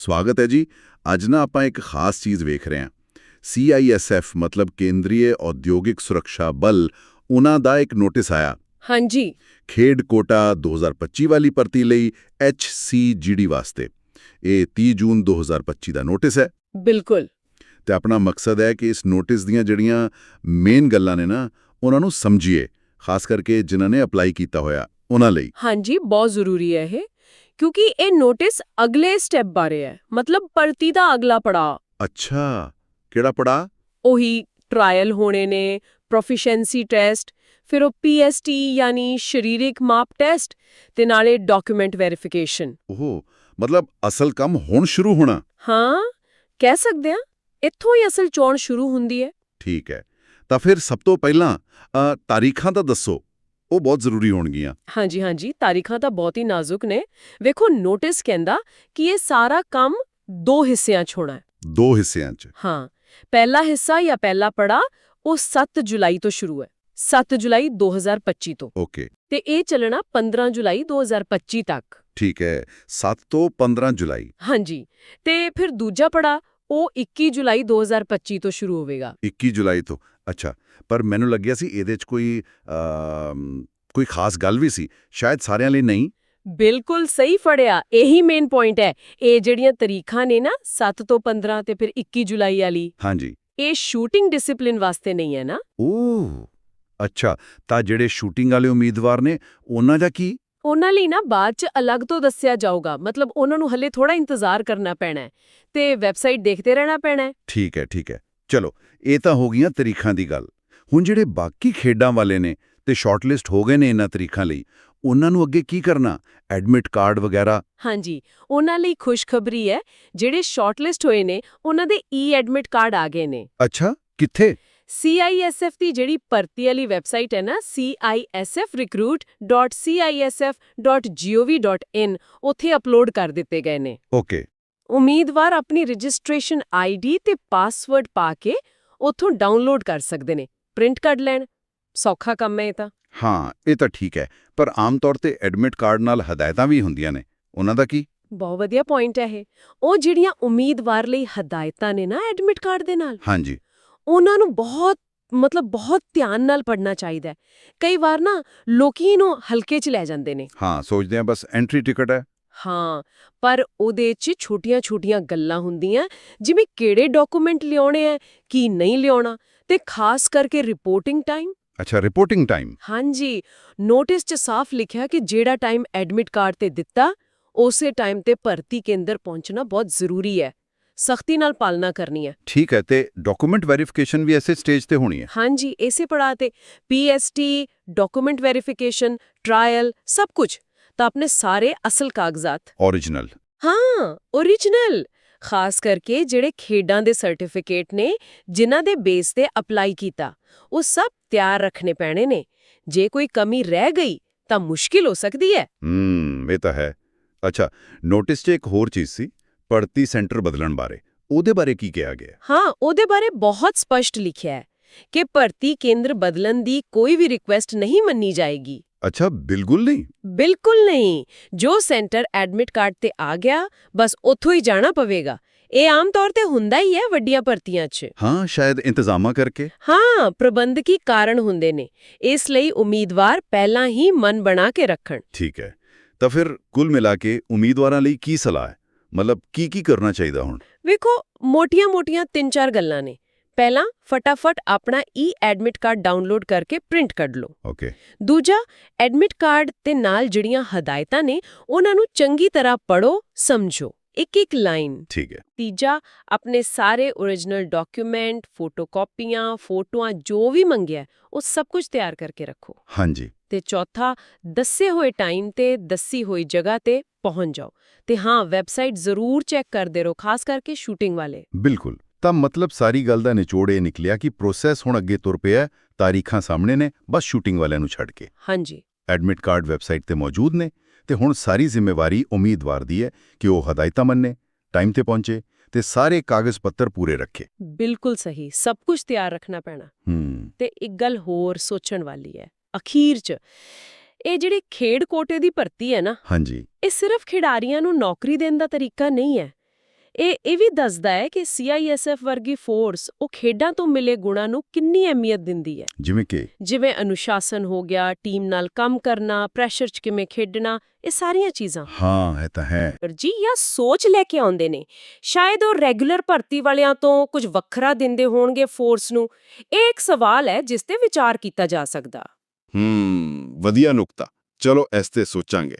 ਸਵਾਗਤ ਹੈ ਜੀ। ਅੱਜ ਨਾ ਆਪਾਂ ਇੱਕ ਖਾਸ ਚੀਜ਼ ਵੇਖ ਰਹੇ ਹਾਂ। CISF ਮਤਲਬ ਕੇਂਦਰੀ ਔਦਯੋਗਿਕ ਸੁਰੱਖਿਆ ਬਲ ਉਹਨਾਂ ਦਾ ਇੱਕ ਨੋਟਿਸ ਆਇਆ। ਹਾਂਜੀ। ਖੇਡ ਕੋਟਾ 2025 ਵਾਲੀ ਭਰਤੀ ਲਈ HCGD ਵਾਸਤੇ। ਇਹ 30 ਜੂਨ 2025 ਦਾ ਨੋਟਿਸ ਹੈ। ਬਿਲਕੁਲ। ਤੇ ਆਪਣਾ ਮਕਸਦ ਹੈ ਕਿ ਇਸ ਨੋਟਿਸ ਦੀਆਂ ਜਿਹੜੀਆਂ ਮੇਨ ਗੱਲਾਂ ਨੇ ਨਾ ਉਹਨਾਂ ਨੂੰ ਸਮਝੀਏ ਖਾਸ ਕਰਕੇ ਜਿਨ੍ਹਾਂ ਨੇ ਅਪਲਾਈ ਕੀਤਾ ਹੋਇਆ ਉਹਨਾਂ ਲਈ। ਹਾਂਜੀ ਬਹੁਤ ਜ਼ਰੂਰੀ ਹੈ ਇਹ। ਕਿਉਂਕਿ ਇਹ ਨੋਟਿਸ ਅਗਲੇ ਸਟੈਪ ਬਾਰੇ ਹੈ ਮਤਲਬ ਭਰਤੀ ਦਾ ਅਗਲਾ ਪੜਾਅ। ਅੱਛਾ ਕਿਹੜਾ ਪੜਾ ਉਹੀ ਟ੍ਰਾਇਲ ਹੋਣੇ ਨੇ ਪ੍ਰੋਫੀਸ਼ੀਐਂਸੀ ਟੈਸਟ ਫਿਰ ਉਹ ਪੀਐਸਟੀ ਯਾਨੀ ਸਰੀਰਕ ਮਾਪ ਟੈਸਟ ਤੇ ਨਾਲੇ ਡਾਕੂਮੈਂਟ ਵੈਰੀਫਿਕੇਸ਼ਨ ਉਹ ਮਤਲਬ ਅਸਲ ਕੰਮ ਹੁਣ ਸ਼ੁਰੂ ਹੋਣਾ। ਹਾਂ ਕਹਿ ਸਕਦੇ ਆ ਇੱਥੋਂ ਹੀ ਅਸਲ ਚੋਣ ਸ਼ੁਰੂ ਹੁੰਦੀ ਹੈ। ਠੀਕ ਹੈ ਤਾਂ ਫਿਰ ਸਭ ਤੋਂ ਪਹਿਲਾਂ ਤਾਰੀਖਾਂ ਤਾਂ ਦੱਸੋ। ਉਹ ਬਹੁਤ ਜ਼ਰੂਰੀ ਹੋਣਗੀਆਂ। ਹਾਂਜੀ ਹਾਂਜੀ ਤਾਰੀਖਾਂ ਤਾਂ ਬਹੁਤ ਹੀ ਨਾਜ਼ੁਕ ਨੇ। ਵੇਖੋ ਨੋਟਿਸ ਕਹਿੰਦਾ ਕਿ ਇਹ ਸਾਰਾ ਕੰਮ ਦੋ ਹਿੱਸਿਆਂ 'ਚ ਹੋਣਾ ਹੈ। ਦੋ ਹਿੱਸਿਆਂ 'ਚ। ਹਾਂ ਪਹਿਲਾ ਹਿੱਸਾ ਜਾਂ ਪਹਿਲਾ ਪੜਾ ਉਹ 7 ਜੁਲਾਈ ਤੋਂ ਸ਼ੁਰੂ ਹੈ। 7 ਜੁਲਾਈ 2025 ਤੋਂ। ਓਕੇ। ਤੇ ਇਹ ਚੱਲਣਾ 15 ਜੁਲਾਈ 2025 ਤੱਕ। ਠੀਕ ਹੈ 7 ਤੋਂ 15 ਜੁਲਾਈ। ਹਾਂਜੀ ਤੇ ਫਿਰ ਦੂਜਾ ਪੜਾ ਉਹ 21 ਜੁਲਾਈ 2025 ਤੋਂ ਸ਼ੁਰੂ ਹੋਵੇਗਾ। 21 ਜੁਲਾਈ ਤੋਂ। ਅੱਛਾ ਪਰ ਮੈਨੂੰ ਲੱਗਿਆ ਸੀ ਇਹਦੇ 'ਚ ਕੋਈ ਕੋਈ ਖਾਸ ਗੱਲ ਵੀ ਸੀ। ਸ਼ਾਇਦ ਸਾਰਿਆਂ ਲਈ ਨਹੀਂ। ਬਿਲਕੁਲ ਸਹੀ ਫੜਿਆ ਇਹੀ ਮੇਨ ਪੁਆਇੰਟ ਹੈ। ਇਹ ਜਿਹੜੀਆਂ ਤਰੀਖਾਂ ਨੇ ਨਾ 7 ਤੋਂ 15 ਤੇ ਫਿਰ 21 ਜੁਲਾਈ ਵਾਲੀ। ਹਾਂਜੀ। ਇਹ ਸ਼ੂਟਿੰਗ ਡਿਸਪਲਿਨ ਵਾਸਤੇ ਨਹੀਂ ਹੈ ਨਾ। ਓਹ ਅੱਛਾ ਤਾਂ ਜਿਹੜੇ ਸ਼ੂਟਿੰਗ ਵਾਲੇ ਉਮੀਦਵਾਰ ਨੇ ਉਹਨਾਂ ਦਾ ਕੀ? ਉਹਨਾਂ ਲਈ ਨਾ ਬਾਅਦ ਚ ਅਲੱਗ ਤੋਂ ਦੱਸਿਆ ਜਾਊਗਾ। ਮਤਲਬ ਉਹਨਾਂ ਨੂੰ ਹੱਲੇ ਥੋੜਾ ਇੰਤਜ਼ਾਰ ਕਰਨਾ ਪੈਣਾ ਹੈ ਤੇ ਵੈਬਸਾਈਟ ਦੇਖਦੇ ਰਹਿਣਾ ਪੈਣਾ ਹੈ। ਠੀਕ ਹੈ ਠੀਕ ਹੈ। ਚਲੋ ਇਹ ਤਾਂ ਹੋ ਗਈਆਂ ਤਰੀਖਾਂ ਦੀ ਗੱਲ। ਹੁਣ ਜਿਹੜੇ ਬਾਕੀ ਖੇਡਾਂ ਵਾਲੇ ਨੇ ਤੇ ਸ਼ਾਰਟਲਿਸਟ ਹੋ ਗਏ ਨੇ ਇਹਨਾਂ ਤਰੀਖਾਂ ਲਈ ਉਹਨਾਂ ਨੂੰ ਅੱਗੇ ਕੀ ਕਰਨਾ? ਐਡਮਿਟ ਕਾਰਡ ਵਗੈਰਾ? ਹਾਂਜੀ ਉਹਨਾਂ ਲਈ ਖੁਸ਼ਖਬਰੀ ਹੈ ਜਿਹੜੇ ਸ਼ਾਰਟਲਿਸਟ ਹੋਏ ਨੇ ਉਹਨਾਂ ਦੇ ਈ ਐਡਮਿਟ ਕਾਰਡ ਆ ਗਏ ਨੇ। ਅੱਛਾ ਕਿੱਥੇ? CISF ਦੀ ਜਿਹੜੀ ਭਰਤੀ ਵਾਲੀ ਵੈਬਸਾਈਟ ਹੈ ਨਾ cisfrecruit.cisf.gov.in ਉੱਥੇ ਅਪਲੋਡ ਕਰ ਦਿੱਤੇ ਗਏ ਨੇ। ਓਕੇ। ਉਮੀਦਵਾਰ ਆਪਣੀ ਰਜਿਸਟ੍ਰੇਸ਼ਨ ਆਈਡੀ ਤੇ ਪਾਸਵਰਡ ਪਾ ਕੇ ਉੱਥੋਂ ਡਾਊਨਲੋਡ ਕਰ ਸਕਦੇ ਨੇ। ਪ੍ਰਿੰਟ ਕੱਢ ਲੈਣ। ਸੌਖਾ ਕੰਮ ਹੈ ਇਹ ਤਾਂ। ਹਾਂ ਇਹ ਤਾਂ ਠੀਕ ਹੈ। ਪਰ ਆਮ ਤੌਰ ਤੇ ਐਡਮਿਟ ਕਾਰਡ ਨਾਲ ਹਦਾਇਤਾਂ ਵੀ ਹੁੰਦੀਆਂ ਨੇ। ਉਹਨਾਂ ਦਾ ਕੀ? ਬਹੁਤ ਵਧੀਆ ਪੁਆਇੰਟ ਹੈ ਇਹ। ਉਹ ਜਿਹੜੀਆਂ ਉਮੀਦਵਾਰ ਲਈ ਹਦਾਇਤਾਂ ਨੇ ਨਾ ਐਡਮਿਟ ਕਾਰਡ ਦੇ ਨਾਲ। ਹਾਂਜੀ। ਉਹਨਾਂ ਨੂੰ ਬਹੁਤ ਮਤਲਬ ਬਹੁਤ ਧਿਆਨ ਨਾਲ ਪੜਨਾ ਚਾਹੀਦਾ ਹੈ। ਕਈ ਵਾਰ ਨਾ ਲੋਕੀ ਇਹਨੂੰ ਹਲਕੇ 'ਚ ਲੈ ਜਾਂਦੇ ਨੇ। ਹਾਂ ਸੋਚਦੇ ਆ ਬਸ ਐਂਟਰੀ ਟਿਕਟ ਹੈ। ਹਾਂ ਪਰ ਉਹਦੇ 'ਚ ਛੋਟੀਆਂ-ਛੋਟੀਆਂ ਗੱਲਾਂ ਹੁੰਦੀਆਂ ਜਿਵੇਂ ਕਿਹੜੇ ਡਾਕੂਮੈਂਟ ਲਿਆਉਣੇ ਆ ਕੀ ਨਹੀਂ ਲਿਆਉਣਾ ਤੇ ਖਾਸ ਕਰਕੇ ਰਿਪੋਰਟਿੰਗ ਟਾਈਮ। ਅੱਛਾ ਰਿਪੋਰਟਿੰਗ ਟਾਈਮ। ਹਾਂਜੀ ਨੋਟਿਸ 'ਚ ਸਾਫ਼ ਲਿਖਿਆ ਕਿ ਜਿਹੜਾ ਟਾਈਮ ਐਡਮਿਟ ਕਾਰਡ ਤੇ ਦਿੱਤਾ ਉਸੇ ਟਾਈਮ ਤੇ ਭਰਤੀ ਕੇਂਦਰ ਪਹੁੰਚਣਾ ਬਹੁਤ ਜ਼ਰੂਰੀ ਹੈ। ਸਖਤੀ ਨਾਲ ਪਾਲਣਾ ਕਰਨੀ ਹੈ। ਠੀਕ ਹੈ ਤੇ ਡਾਕੂਮੈਂਟ ਵੈਰੀਫਿਕੇਸ਼ਨ ਵੀ ਐਸੇ ਸਟੇਜ ਤੇ ਹੋਣੀ ਹੈ? ਹਾਂਜੀ ਇਸੇ ਪੜਾਅ ਤੇ। ਪੀਐਸਟੀ ਡਾਕੂਮੈਂਟ ਵੈਰੀਫਿਕੇਸ਼ਨ ਟ੍ਰਾਇਲ ਸਭ ਕੁਝ ਤਾਂ ਆਪਣੇ ਸਾਰੇ ਅਸਲ ਕਾਗਜ਼ਾਤ। Origignal ਹਾਂ origignal ਖਾਸ ਕਰਕੇ ਜਿਹੜੇ ਖੇਡਾਂ ਦੇ ਸਰਟੀਫਿਕੇਟ ਨੇ ਜਿਨ੍ਹਾਂ ਦੇ ਬੇਸ ਤੇ ਅਪਲਾਈ ਕੀਤਾ ਉਹ ਸਭ ਤਿਆਰ ਰੱਖਣੇ ਪੈਣੇ ਨੇ। ਜੇ ਕੋਈ ਕਮੀ ਰਹਿ ਗਈ ਤਾਂ ਮੁਸ਼ਕਿਲ ਹੋ ਸਕਦੀ ਹੈ। ਹੂੰ ਇਹ ਤਾਂ ਹੈ। ਅੱਛਾ ਨੋਟਿਸ 'ਚ ਇੱਕ ਹੋਰ ਚੀਜ਼ ਸੀ ਭਰਤੀ ਸੈਂਟਰ ਬਦਲਣ ਬਾਰੇ। ਉਹਦੇ ਬਾਰੇ ਕੀ ਕਿਹਾ ਗਿਆ? ਹਾਂ ਉਹਦੇ ਬਾਰੇ ਬਹੁਤ ਸਪਸ਼ਟ ਲਿਖਿਆ ਹੈ ਕਿ ਭਰਤੀ ਕੇਂਦਰ ਬਦਲਣ ਦੀ ਕੋਈ ਵੀ ਰਿਕੁਐਸਟ ਨਹੀਂ ਮੰਨੀ ਜਾਏਗੀ। ਅੱਛਾ ਬਿਲਕੁਲ ਨਹੀਂ। ਬਿਲਕੁਲ ਨਹੀਂ। ਜੋ ਸੈਂਟਰ ਐਡਮਿਟ ਕਾਰਡ ਤੇ ਆ ਗਿਆ ਬਸ ਉੱਥੋਂ ਹੀ ਜਾਣਾ ਪਵੇਗਾ। ਇਹ ਆਮ ਤੌਰ ਤੇ ਹੁੰਦਾ ਹੀ ਹੈ ਵੱਡੀਆਂ ਭਰਤੀਆਂ 'ਚ। ਹਾਂ ਸ਼ਾਇਦ ਇੰਤਜ਼ਾਮਾਂ ਕਰਕੇ। ਹਾਂ ਪ੍ਰਬੰਧਕੀ ਕਾਰਨ ਹੁੰਦੇ ਨੇ। ਇਸ ਲਈ ਉਮੀਦਵਾਰ ਪਹਿਲਾਂ ਹੀ ਮਨ ਬਣਾ ਕੇ ਰੱਖਣ। ਠੀਕ ਹੈ। ਤਾਂ ਫਿਰ ਕੁੱਲ ਮਿਲਾ ਕੇ ਉਮੀਦਵਾਰਾਂ ਲਈ ਕੀ ਸਲਾਹ ਹੈ? ਮਤਲਬ ਕੀ ਕੀ ਕਰਨਾ ਚਾਹੀਦਾ ਹੁਣ? ਵੇਖੋ ਮੋਟੀਆਂ-ਮੋਟੀਆਂ ਤਿੰਨ ਚਾਰ ਗੱਲਾਂ ਨੇ। ਪਹਿਲਾਂ ਫਟਾਫਟ ਆਪਣਾ ਈ ਐਡਮਿਟ ਕਾਰਡ ਡਾਊਨਲੋਡ ਕਰਕੇ ਪ੍ਰਿੰਟ ਕੱਢ ਲਓ। ਓਕੇ ਦੂਜਾ ਐਡਮਿਟ ਕਾਰਡ ਤੇ ਨਾਲ ਜਿਹੜੀਆਂ ਹਦਾਇਤਾਂ ਨੇ ਉਹਨਾਂ ਨੂੰ ਚੰਗੀ ਤਰ੍ਹਾਂ ਪੜੋ ਸਮਝੋ। ਇੱਕ ਇੱਕ ਲਾਈਨ ਠੀਕ ਹੈ। ਤੀਜਾ ਆਪਣੇ ਸਾਰੇ origignal ਡਾਕੂਮੈਂਟ ਫੋਟੋਕਾਪੀਆਂ ਫੋਟੋਆਂ ਜੋ ਵੀ ਮੰਗਿਆ ਉਹ ਸਭ ਕੁਝ ਤਿਆਰ ਕਰਕੇ ਰੱਖੋ। ਹਾਂਜੀ। ਤੇ ਚੌਥਾ ਦੱਸੇ ਹੋਏ ਟਾਈਮ ਤੇ ਦੱਸੀ ਹੋਈ ਜਗ੍ਹਾ ਤੇ ਪਹੁੰਚ ਜਾਓ। ਤੇ ਹਾਂ ਵੈਬਸਾਈਟ ਜ਼ਰੂਰ ਚੈੱਕ ਕਰਦੇ ਰਹੋ ਖਾਸ ਕਰਕੇ ਸ਼ੂਟਿੰਗ ਵਾਲੇ। ਬਿਲਕੁਲ। ਤਾਂ ਮਤਲਬ ਸਾਰੀ ਗੱਲ ਦਾ ਨਿਚੋੜ ਇਹ ਨਿਕਲਿਆ ਕਿ ਪ੍ਰੋਸੈਸ ਹੁਣ ਅੱਗੇ ਤੁਰ ਪਿਆ ਤਾਰੀਖਾਂ ਸਾਹਮਣੇ ਨੇ ਬਸ ਸ਼ੂਟਿੰਗ ਵਾਲਿਆਂ ਨੂੰ ਛੱਡ ਕੇ। ਹਾਂਜੀ। ਐਡਮਿਟ ਕਾਰਡ ਵੈਬਸਾਈਟ ਤੇ ਮੌਜੂਦ ਨੇ ਤੇ ਹੁਣ ਸਾਰੀ ਜ਼ਿੰਮੇਵਾਰੀ ਉਮੀਦਵਾਰ ਦੀ ਹੈ ਕਿ ਉਹ ਹਦਾਇਤਾਂ ਮੰਨੇ ਟਾਈਮ ਤੇ ਪਹੁੰਚੇ ਤੇ ਸਾਰੇ ਕਾਗਜ਼ ਪੱਤਰ ਪੂਰੇ ਰੱਖੇ। ਬਿਲਕੁਲ ਸਹੀ ਸਭ ਕੁਝ ਤਿਆਰ ਰੱਖਣਾ ਪੈਣਾ। ਹੂੰ। ਤੇ ਇੱਕ ਗੱਲ ਹੋਰ ਸੋਚਣ ਵਾਲੀ ਹੈ ਅਖੀਰ 'ਚ ਇਹ ਜਿਹੜੀ ਖੇਡ ਕੋਟੇ ਦੀ ਭਰਤੀ ਹੈ ਨਾ ਹਾਂਜੀ। ਇਹ ਸਿਰਫ ਖਿਡਾਰੀਆਂ ਨੂੰ ਨੌਕਰੀ ਦੇਣ ਦਾ ਤਰੀਕਾ ਨਹੀਂ ਹੈ। ਇਹ ਇਹ ਵੀ ਦੱਸਦਾ ਹੈ ਕਿ CISF ਵਰਗੀ ਫੋਰਸ ਉਹ ਖੇਡਾਂ ਤੋਂ ਮਿਲੇ ਗੁਣਾਂ ਨੂੰ ਕਿੰਨੀ ਅਹਿਮੀਅਤ ਦਿੰਦੀ ਹੈ। ਜਿਵੇਂ ਕਿ ਜਿਵੇਂ ਅਨੁਸ਼ਾਸਨ ਹੋ ਗਿਆ ਟੀਮ ਨਾਲ ਕੰਮ ਕਰਨਾ ਪ੍ਰੈਸ਼ਰ 'ਚ ਕਿਵੇਂ ਖੇਡਣਾ ਇਹ ਸਾਰੀਆਂ ਚੀਜ਼ਾਂ। ਹਾਂ ਇਹ ਤਾਂ ਹੈ। ਜੀ ਜਾਂ ਸੋਚ ਲੈ ਕੇ ਆਉਂਦੇ ਨੇ। ਸ਼ਾਇਦ ਉਹ ਰੈਗੂਲਰ ਭਰਤੀ ਵਾਲਿਆਂ ਤੋਂ ਕੁਝ ਵੱਖਰਾ ਦਿੰਦੇ ਹੋਣਗੇ ਫੋਰਸ ਨੂੰ। ਇਹ ਇੱਕ ਸਵਾਲ ਹੈ ਜਿਸ ਤੇ ਵਿਚਾਰ ਕੀਤਾ ਜਾ ਸਕਦਾ। ਹੂੰ ਵਧੀਆ ਨੁਕਤਾ। ਚਲੋ ਇਸ ਤੇ ਸੋਚਾਂਗੇ।